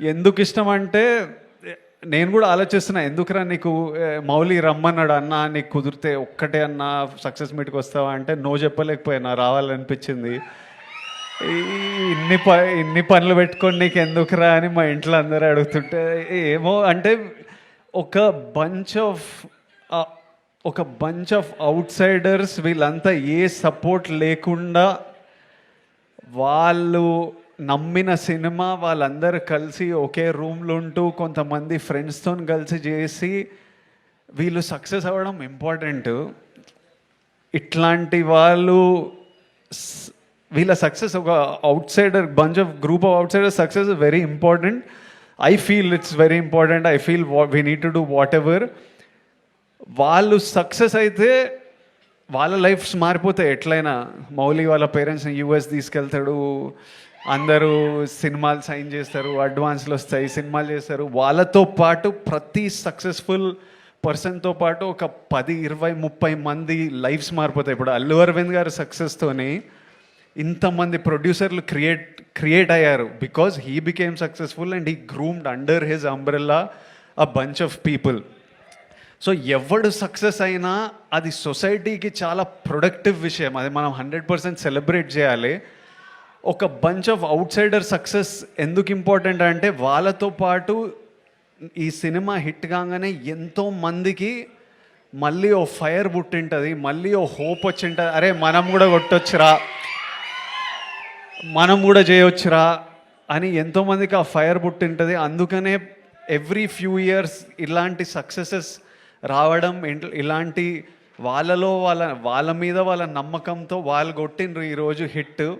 ఎందుకు ఇష్టం అంటే నేను కూడా ఆలోచిస్తున్నా ఎందుకురా నీకు మౌలి రమ్మన్నాడు అన్న నీకు కుదిరితే ఒక్కటే అన్న సక్సెస్ మీట్కి వస్తావా అంటే నో చెప్పలేకపోయినా రావాలనిపించింది. ఈ ఇన్ని ప ఇన్ని పనులు పెట్టుకొని నీకు ఎందుకురా అని మా ఇంట్లో అందరూ అడుగుతుంటే ఏమో అంటే ఒక బంచ్ ఆఫ్ ఒక బంచ్ ఆఫ్ అవుట్ సైడర్స్ వీళ్ళంతా ఏ సపోర్ట్ లేకుండా వాళ్ళు నమ్మిన సినిమా వాళ్ళందరూ కలిసి ఒకే రూమ్లో ఉంటూ కొంతమంది ఫ్రెండ్స్తో కలిసి చేసి వీళ్ళు సక్సెస్ అవ్వడం ఇంపార్టెంట్. ఇట్లాంటి వాళ్ళు వీళ్ళ సక్సెస్ ఒక outsider bunch of group of outsider success very important I feel it's very important I feel we need to do whatever వాళ్ళు సక్సెస్ అయితే వాళ్ళ లైఫ్స్ మారిపోతాయి. ఎట్లయినా మౌలి వాళ్ళ పేరెంట్స్ని యూఎస్ తీసుకెళ్తాడు. అందరూ సినిమాలు సైన్ చేస్తారు అడ్వాన్స్లు వస్తాయి సినిమాలు చేస్తారు. వాళ్ళతో పాటు ప్రతి సక్సెస్ఫుల్ పర్సన్తో పాటు ఒక పది ఇరవై ముప్పై మంది లైఫ్స్ మారిపోతాయి. ఇప్పుడు అల్లు అరవింద్ గారి సక్సెస్తోని ఇంతమంది ప్రొడ్యూసర్లు క్రియేట్ క్రియేట్ అయ్యారు. Because he became successful and he groomed under his umbrella a bunch of people so ఎవడు సక్సెస్ అయినా అది సొసైటీకి చాలా ప్రొడక్టివ్ విషయం. అది మనం హండ్రెడ్ పర్సెంట్ సెలబ్రేట్ చేయాలి. ఒక bunch of outsider success ఎందుకు ఇంపార్టెంట్ అంటే వాళ్ళతో పాటు ఈ సినిమా హిట్ కాగానే ఎంతో మందికి మళ్ళీ ఓ ఫైర్ పుట్టింటుంది మళ్ళీ ఓ హోప్ వచ్చింటుంది. అరే మనం కూడా కొట్టొచ్చురా. మనం కూడా చేయొచ్చురా అని ఎంతోమందికి ఆ ఫైర్ పుట్టింటుంది. అందుకనే ఎవ్రీ ఫ్యూ ఇయర్స్ ఇలాంటి సక్సెసెస్ రావడం ఇలాంటి వాళ్ళలో వాళ్ళ వాళ్ళ మీద వాళ్ళ నమ్మకంతో వాళ్ళు కొట్టిండ్రు ఈరోజు హిట్